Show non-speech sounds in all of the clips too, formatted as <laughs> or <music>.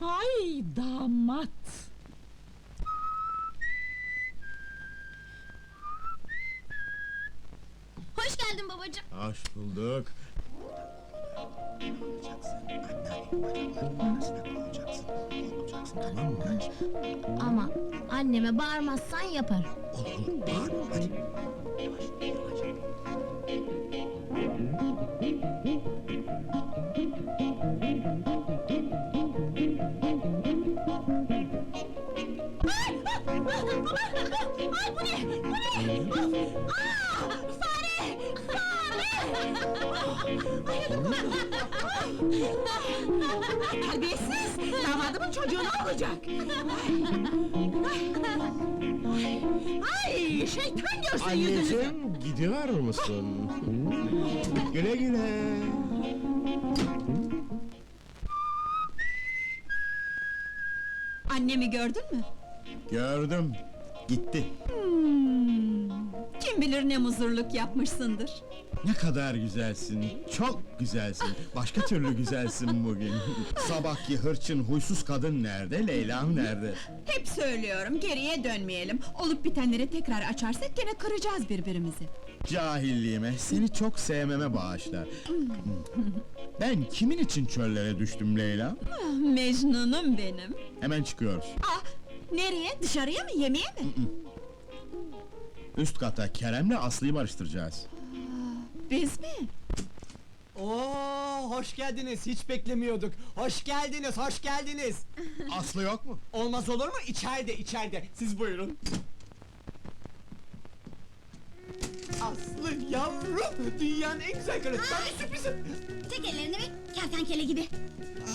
Ay damat. Hoş geldin babacığım. Hoş bulduk. Tamam mı? Ama anneme bağırmazsan yapar. Olur bağırma hadi. Ay Terbiyesiz! Damadımın çocuğu ne olacak? Ay şeytan görsün yüzünüzü! Anneciğim gidiyor musun? güle güle. Annemi gördün mü? Gördüm. Gitti. Kim bilir ne muzurluk yapmışsındır. Ne kadar güzelsin. Çok güzelsin. Başka türlü güzelsin bugün. Sabahki hırçın huysuz kadın nerede? Leyla'm nerede? Hep söylüyorum geriye dönmeyelim. Olup bitenleri tekrar açarsak gene kıracağız birbirimizi. Cahilliğime, seni çok sevmeme bağışla. Ben kimin için çöllere düştüm Leyla? Ah, Mecnunum benim. Hemen çıkıyoruz. Ah, nereye? Dışarıya mı? Yemeğe mi? Üst kata Kerem'le Aslı'yı barıştıracağız. Biz mi? Oo, hoş geldiniz. Hiç beklemiyorduk. Hoş geldiniz, hoş geldiniz. Aslı yok mu? Olmaz olur mu? İçeride, içeride. Siz buyurun. Aslı yavrum, dünyanın en güzel karısı. Bir sürprizim. Çek ellerini bir kertenkele gibi.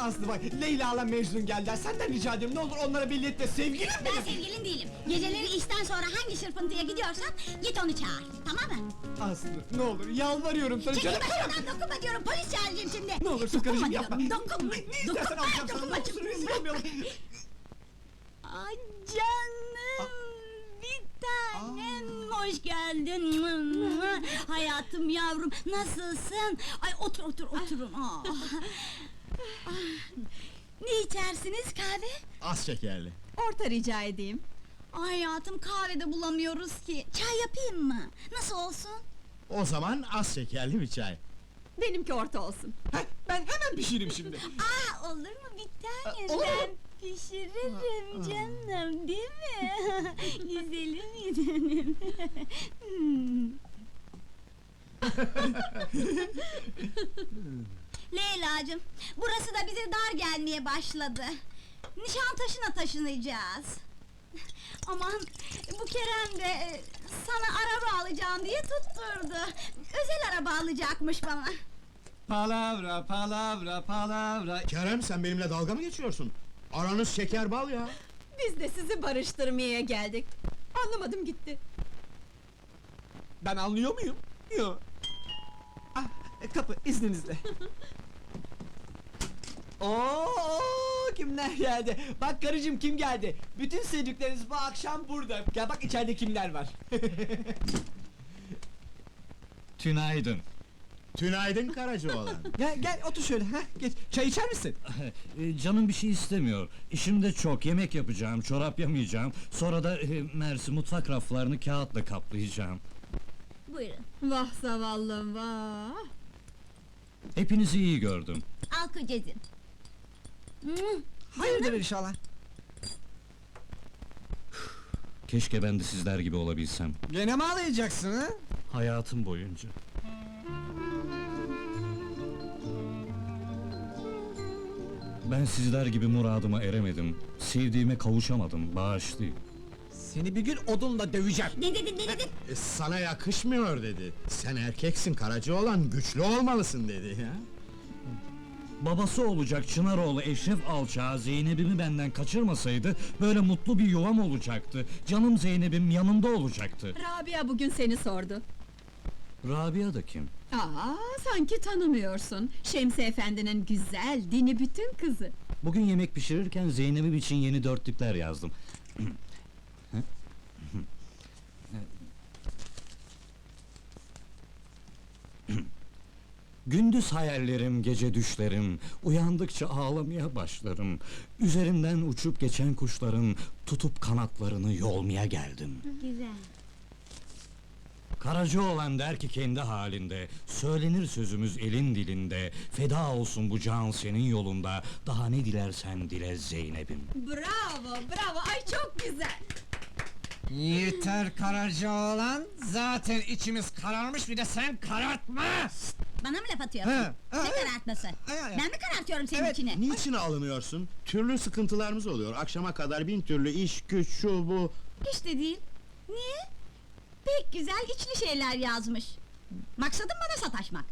Aslı bak, Leyla'la Mecnun geldiler. Senden rica ediyorum, ne olur onlara belli etme. Sevgilim Ben benim. sevgilin değilim. Geceleri işten sonra hangi şırfıntıya gidiyorsan git onu çağır. Tamam mı? Aslı, ne olur yalvarıyorum sana. Çekil canım başımdan dokunma diyorum. Polis çağıracağım şimdi. Ne olursun karıcığım Dokunma yapma. diyorum, Dokunma. Ne, ne istersen Dokunma, alacağım sana. Ne dokunma, olursun rezil dokunma. olmayalım. Ay canım. Tanem hoş geldin. Hayatım yavrum nasılsın? Ay otur otur oturun. Ah. Ah. Ne içersiniz kahve? Az şekerli. Orta rica edeyim. Ay hayatım kahvede bulamıyoruz ki. Çay yapayım mı? Nasıl olsun? O zaman az şekerli bir çay. Benimki orta olsun. Heh, ben hemen pişireyim şimdi. Aa olur mu bir tanem? Olur. Pişiririm canım değil mi? <laughs> Güzelim. Hmm. <laughs> Leyla'cığım, burası da bize dar gelmeye başladı. Nişantaşı'na taşınacağız. Aman, bu Kerem de e, sana araba alacağım diye tutturdu. Özel araba alacakmış bana. Palavra, palavra, palavra. Kerem sen benimle dalga mı geçiyorsun? Aranız şeker bal ya. Biz de sizi barıştırmaya geldik. Anlamadım gitti. Ben anlıyor muyum? Yok. Ah, kapı izninizle. <laughs> Oo, kimler geldi? Bak karıcığım kim geldi? Bütün sevdikleriniz bu akşam burada. Gel bak içeride kimler var. <laughs> Tünaydın. Tünaydın Karacaoğlan. <laughs> gel gel otur şöyle. Heh, geç. Çay içer misin? <laughs> E, Canım bir şey istemiyor. İşim de çok. Yemek yapacağım, çorap yamayacağım. Sonra da e, Mersi mutfak raflarını kağıtla kaplayacağım. Buyurun, Vah zavallım vah. Hepinizi iyi gördüm. al kocacığım. Hmm, Hayırdır inşallah. Keşke ben de sizler gibi olabilsem. Gene mi ağlayacaksın ha? Hayatım boyunca. Ben sizler gibi muradıma eremedim. Sevdiğime kavuşamadım. Bağışlayın. Seni bir gün odunla döveceğim. Ne dedin, ne dedin? E, sana yakışmıyor dedi. Sen erkeksin Karacaoğlan, güçlü olmalısın dedi ya. Babası olacak Çınaroğlu Eşref Alçağı Zeynep'imi benden kaçırmasaydı böyle mutlu bir yuvam olacaktı. Canım Zeynep'im yanımda olacaktı. Rabia bugün seni sordu. Rabia da kim? Aa, sanki tanımıyorsun. Şemsi Efendi'nin güzel, dini bütün kızı. Bugün yemek pişirirken Zeynep'im için yeni dörtlükler yazdım. Gündüz hayallerim, gece düşlerim, uyandıkça ağlamaya başlarım. Üzerimden uçup geçen kuşların tutup kanatlarını yolmaya geldim. Güzel. Karacaoğlan der ki kendi halinde, söylenir sözümüz elin dilinde, feda olsun bu can senin yolunda, daha ne dilersen dile Zeynep'im. Bravo, bravo, ay çok güzel! Yeter Karacaoğlan, zaten içimiz kararmış bir de sen karartma! Bana mı laf atıyorsun? Ha, ha, ne karartması? Ay, ay. Ben mi karartıyorum senin Evet, içini? Niçin alınıyorsun? Türlü sıkıntılarımız oluyor. Akşama kadar bin türlü iş, güç, şu bu. Hiç de değil. Niye? Pek güzel içli şeyler yazmış. Maksadın bana sataşmak.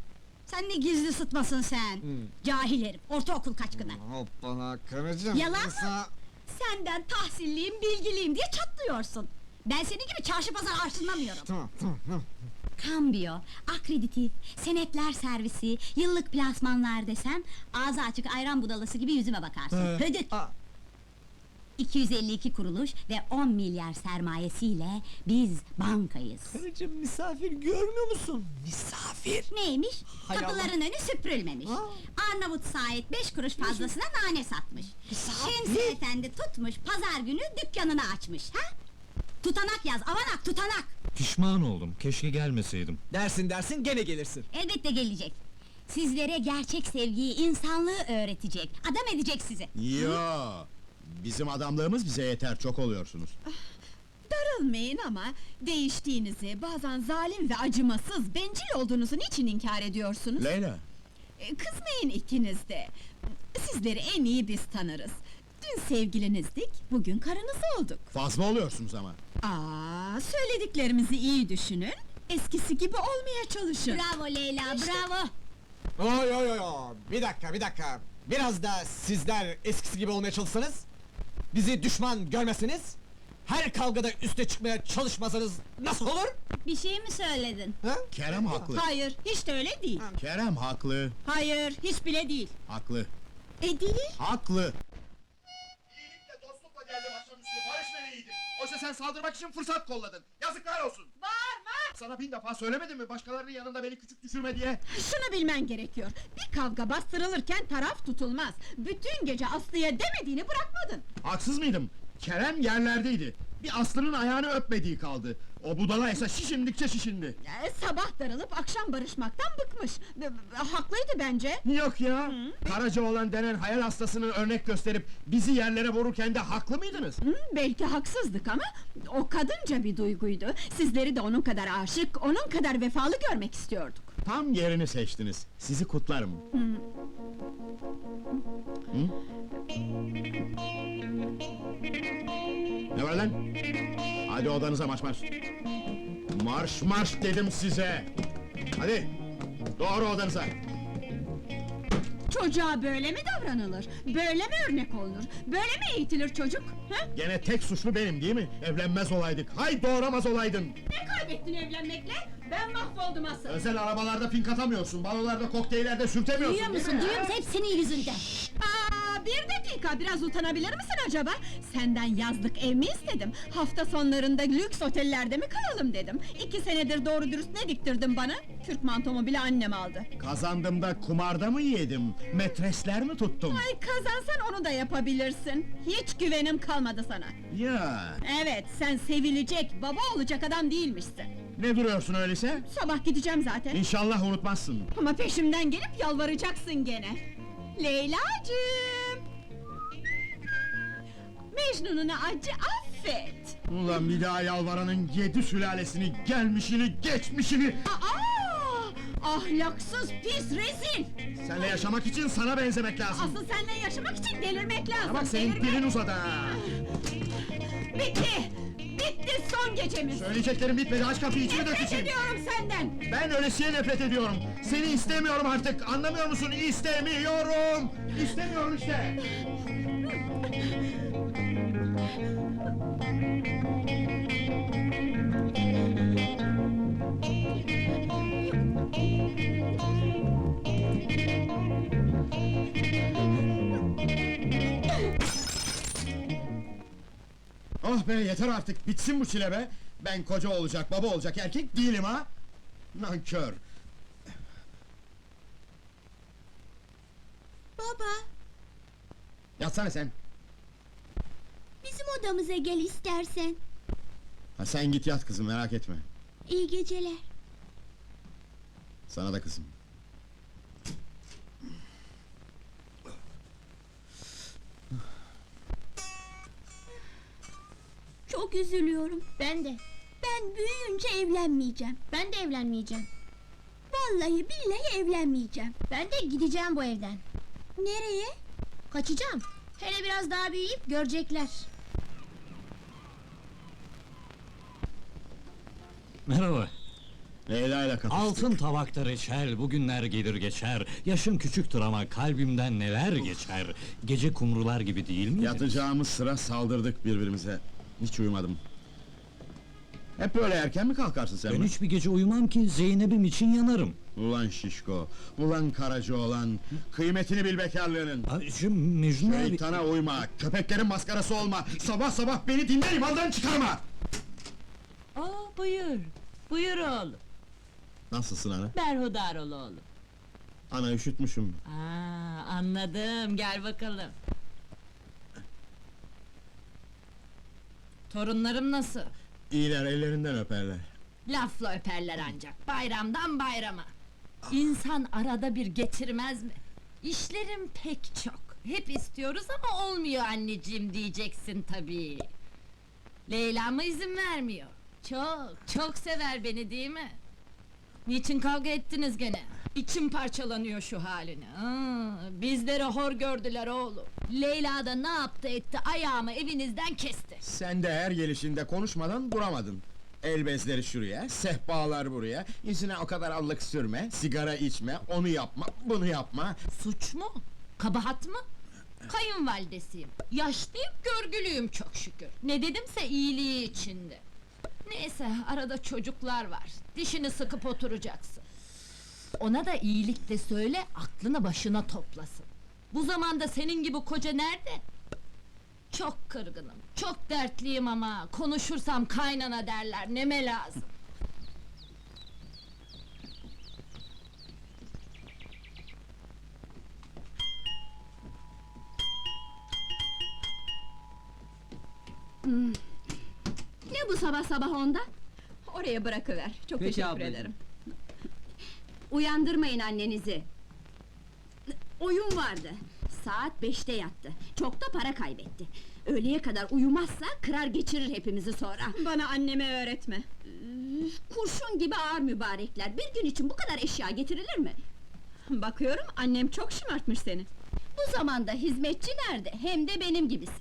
Sen ne gizli sıtmasın sen. Cahil herif, ortaokul kaçkını. Hoppala karıcığım. Yalan mı? Senden tahsilliyim, bilgiliyim diye çatlıyorsun. Ben senin gibi çarşı pazar arşınlamıyorum. Tamam, tamam, tamam. Kambiyo, akreditif, senetler servisi, yıllık plasmanlar desem... ...ağzı açık ayran budalası gibi yüzüme bakarsın. He. Hödük! Aa. 252 kuruluş ve 10 milyar sermayesiyle biz bankayız. Karıcığım misafir görmüyor musun? Misafir. Neymiş? Hay Kapıların önü süpürülmemiş. Aa. Arnavut Sait beş kuruş fazlasına nane satmış. Şemsi Efendi tutmuş pazar günü dükkanını açmış. Ha? Tutanak yaz, avanak tutanak. Pişman oldum, keşke gelmeseydim. Dersin dersin gene gelirsin. Elbette gelecek. Sizlere gerçek sevgiyi, insanlığı öğretecek. Adam edecek sizi. Yo. Bizim adamlığımız bize yeter, çok oluyorsunuz. Darılmayın ama değiştiğinizi, bazen zalim ve acımasız, bencil olduğunuzu niçin inkar ediyorsunuz? Leyla, E, Kızmayın ikiniz de. Sizleri en iyi biz tanırız. Dün sevgilinizdik, bugün karınız olduk. fazla oluyorsunuz ama. Aa, söylediklerimizi iyi düşünün. Eskisi gibi olmaya çalışın. Bravo Leyla, bravo. Oy oy oy oy. Bir dakika bir dakika. Biraz da sizler eskisi gibi olmaya çalışsanız. Bizi düşman görmesiniz. Her kavgada üste çıkmaya çalışmasanız nasıl olur? Bir şey mi söyledin? Ha? Kerem haklı. Hayır, hiç de öyle değil. Kerem haklı. Hayır, hiç bile değil. Haklı. E değil. Haklı. İyilikle dostlukla geldim akşamüstü barış meleğiydim. Oysa sen saldırmak için fırsat kolladın. Yazıklar olsun. Bağırma! Sana bin defa söylemedim mi başkalarının yanında beni küçük düşürme diye? Şunu bilmen gerekiyor. Bir kavga bastırılırken taraf tutulmaz. Bütün gece Aslı'ya demediğini bırakmadın. Haksız mıydım? Kerem yerlerdeydi. Bir Aslı'nın ayağını öpmediği kaldı. O budala ise şişindikçe şişindi. E, sabah darılıp akşam barışmaktan bıkmış. E, haklıydı bence. Yok ya. Karacaoğlan denen hayal hastasını örnek gösterip bizi yerlere vururken de haklı mıydınız? Hı, belki haksızdık ama o kadınca bir duyguydu. Sizleri de onun kadar aşık, onun kadar vefalı görmek istiyorduk. Tam yerini seçtiniz. Sizi kutlarım. Hı? Ne var lan? Hadi odanıza marş marş. Marş marş dedim size. Hadi. Doğru odanıza. Çocuğa böyle mi davranılır? Böyle mi örnek olunur? Böyle mi eğitilir çocuk? Ha? Gene tek suçlu benim değil mi? Evlenmez olaydık. Hay doğuramaz olaydın. Ne kaybettin evlenmekle? Ben mahvoldum asıl. Özel arabalarda pink atamıyorsun. Balolarda, kokteyllerde sürtemiyorsun. Duyuyor musun? Duyuyor musun? Hep senin yüzünden. Bir dakika, biraz utanabilir misin acaba? Senden yazlık ev mi istedim? Hafta sonlarında lüks otellerde mi kalalım dedim? İki senedir doğru dürüst ne diktirdin bana? Kürk mantomu bile annem aldı. Kazandım da kumarda mı yedim? Metresler mi tuttum? Ay kazansan onu da yapabilirsin. Hiç güvenim kalmadı sana. Ya, Evet, sen sevilecek, baba olacak adam değilmişsin. ne duruyorsun öyleyse? Sabah gideceğim zaten. İnşallah unutmazsın. Ama peşimden gelip yalvaracaksın gene. Leyla'cığım! Mecnun'unu acı affet. Ulan bir daha yalvaranın yedi sülalesini, gelmişini, geçmişini... Aa! Ahlaksız, pis, rezil! Seninle yaşamak için sana benzemek lazım. Asıl seninle yaşamak için delirmek lazım. Bak senin delirmek. dilin uzadı ha. Bitti! Bitti son gecemiz! Söyleyeceklerim bitmedi, aç kapıyı içimi dök Nefret ediyorum senden! Ben öylesiye nefret ediyorum. Seni istemiyorum artık, anlamıyor musun? İstemiyorum! İstemiyorum işte! Oh <laughs> be yeter artık, bitsin bu çile be! Ben koca olacak, baba olacak erkek değilim ha! Nankör! Baba, Yatsana sen. bizim odamıza gel istersen. Ha sen git yat kızım merak etme. İyi geceler. Sana da kızım. Çok üzülüyorum. Ben de. Ben büyüyünce evlenmeyeceğim. Ben de evlenmeyeceğim. Vallahi billahi evlenmeyeceğim. Ben de gideceğim bu evden. Nereye? Kaçacağım. Hele biraz daha büyüyüp görecekler. Merhaba. Leyla ile kapıştık. Altın tabakta reçel, bugünler gelir geçer. Yaşım küçüktür ama kalbimden neler geçer. Gece kumrular gibi değil mi? Yatacağımız sıra saldırdık birbirimize. Hiç uyumadım. Hep böyle erken mi kalkarsın sen? Ben be? hiçbir gece uyumam ki Zeynep'im için yanarım. Ulan şişko, ulan karacı olan, kıymetini bil bekarlığının. Abi şu Mecnun abi... Şeytana uyma, köpeklerin maskarası olma, sabah sabah beni dinle limandan çıkarma! Aa buyur. Buyur oğlum. Nasılsın ana? Berhudar ol oğlum. Ana üşütmüşüm. Aa anladım. Gel bakalım. Torunlarım nasıl? İyiler ellerinden öperler. Lafla öperler ancak. Bayramdan bayrama. İnsan arada bir getirmez mi? İşlerim pek çok. Hep istiyoruz ama olmuyor anneciğim diyeceksin tabii. Leyla mı izin vermiyor? Çok, çok sever beni değil mi? Niçin kavga ettiniz gene? İçim parçalanıyor şu haline. Aa, bizleri hor gördüler oğlum. Leyla da ne yaptı etti ayağımı evinizden kesti. Sen de her gelişinde konuşmadan duramadın. El bezleri şuraya, sehpalar buraya, yüzüne o kadar allık sürme, sigara içme, onu yapma, bunu yapma. Suç mu? Kabahat mı? Kayınvalidesiyim. Yaşlıyım, görgülüyüm çok şükür. Ne dedimse iyiliği içinde. Neyse, arada çocuklar var. Dişini sıkıp oturacaksın. Ona da iyilik de söyle, aklını başına toplasın. Bu zamanda senin gibi koca nerede? Çok kırgınım, çok dertliyim ama konuşursam kaynana derler, neme lazım. Ne bu sabah sabah onda? Oraya bırakıver. Çok teşekkür ederim. Uyandırmayın annenizi. Oyun vardı. Saat beşte yattı. Çok da para kaybetti. Öğleye kadar uyumazsa kırar geçirir hepimizi sonra. Bana anneme öğretme. Kurşun gibi ağır mübarekler. Bir gün için bu kadar eşya getirilir mi? Bakıyorum annem çok şımartmış seni. Bu zamanda hizmetçi nerede? Hem de benim gibisi.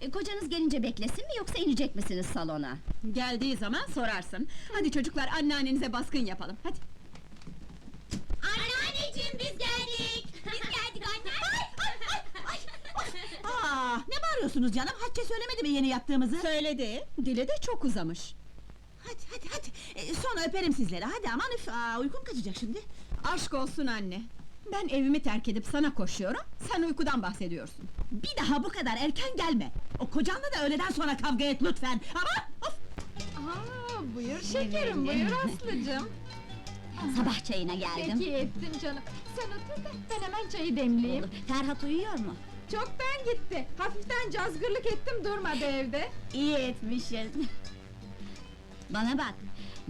E, kocanız gelince beklesin mi yoksa inecek misiniz salona? Geldiği zaman sorarsın. Hadi çocuklar anneannenize baskın yapalım. Hadi. Anneanneciğim biz geldik. Biz geldik anne. Aa, ne bağırıyorsunuz canım? Hatice söylemedi mi yeni yaptığımızı? Söyledi. Dili de çok uzamış. Hadi hadi hadi. E, sonra öperim sizleri. Hadi aman üf. Aa, uykum kaçacak şimdi. Aşk olsun anne. Ben evimi terk edip sana koşuyorum. Sen uykudan bahsediyorsun. Bir daha bu kadar erken gelme. O kocanla da öğleden sonra kavga et lütfen. Aman of. Aa, buyur şekerim, buyur Aslıcığım. <laughs> Sabah çayına geldim. ettin canım. Sen otur da ben hemen çayı demleyeyim. Ferhat uyuyor mu? Çoktan gitti. Hafiften cazgırlık ettim durmadı evde. İyi etmişsin. <laughs> Bana bak,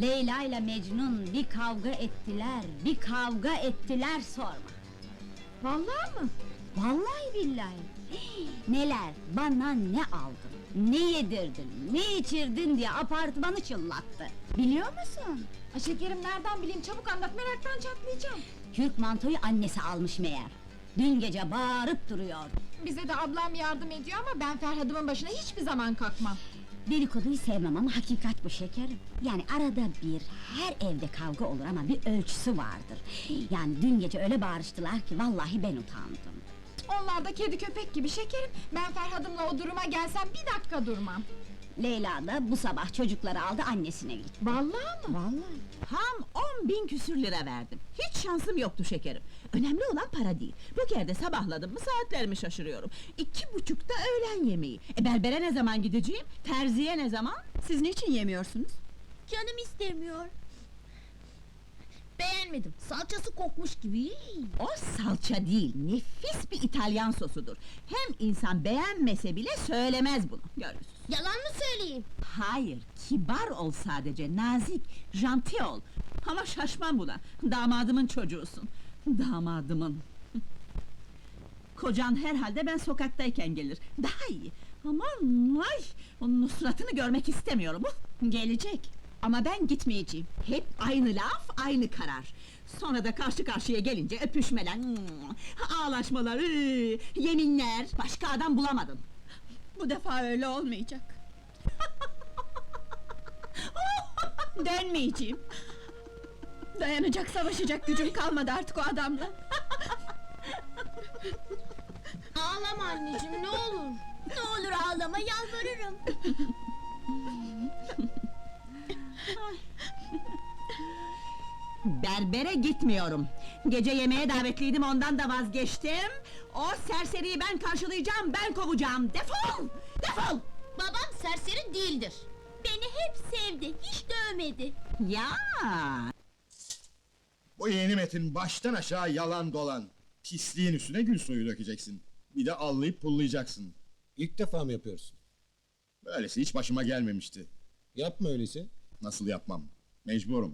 Leyla ile Mecnun bir kavga ettiler, bir kavga ettiler sorma. Vallahi mı? Vallahi billahi. Hii, <gasps> Neler, bana ne aldın, ne yedirdin, ne içirdin diye apartmanı çıllattı. Biliyor musun? Ay şekerim nereden bileyim çabuk anlat meraktan çatlayacağım. Kürk mantoyu annesi almış meğer. Dün gece bağırıp duruyordu. Bize de ablam yardım ediyor ama ben Ferhad'ımın başına hiçbir zaman kalkmam. Dedikoduyu sevmem ama hakikat bu şekerim. Yani arada bir, her evde kavga olur ama bir ölçüsü vardır. Yani dün gece öyle bağırıştılar ki vallahi ben utandım. Onlar da kedi köpek gibi şekerim. Ben Ferhad'ımla o duruma gelsem bir dakika durmam. Leyla da bu sabah çocukları aldı annesine gitti. Vallahi mı? Vallahi. Tam on bin küsür lira verdim. Hiç şansım yoktu şekerim. Önemli olan para değil. Bu kerde sabahladım mı saatlerimi şaşırıyorum. İki buçukta öğlen yemeği. E berbere ne zaman gideceğim? Terziye ne zaman? Siz niçin yemiyorsunuz? Canım istemiyor. Beğenmedim. Salçası kokmuş gibi. O salça değil, nefis bir İtalyan sosudur. Hem insan beğenmese bile söylemez bunu, görürsün. Yalan mı söyleyeyim? Hayır, kibar ol sadece, nazik, janti ol. Ama şaşmam buna, damadımın çocuğusun. Damadımın. <laughs> Kocan herhalde ben sokaktayken gelir, daha iyi. Aman ay, onun suratını görmek istemiyorum. Gelecek. Ama ben gitmeyeceğim. Hep aynı laf, aynı karar. Sonra da karşı karşıya gelince öpüşmeler, hmm, ağlaşmalar, yeminler. Başka adam bulamadın. Bu defa öyle olmayacak. <laughs> Dönmeyeceğim. Dayanacak, savaşacak gücüm kalmadı artık o adamla. Ağlama anneciğim ne olur. Ne olur ağlama yalvarırım. <laughs> Berbere gitmiyorum. Gece yemeğe davetliydim ondan da vazgeçtim. O serseriyi ben karşılayacağım, ben kovacağım. Defol! Defol! Babam serseri değildir. Beni hep sevdi, hiç dövmedi. Ya! Bu yeni metin baştan aşağı yalan dolan. Pisliğin üstüne gül suyu dökeceksin. Bir de allayıp pullayacaksın. İlk defa mı yapıyorsun? Böylesi hiç başıma gelmemişti. Yapma öyleyse. Nasıl yapmam? Mecburum.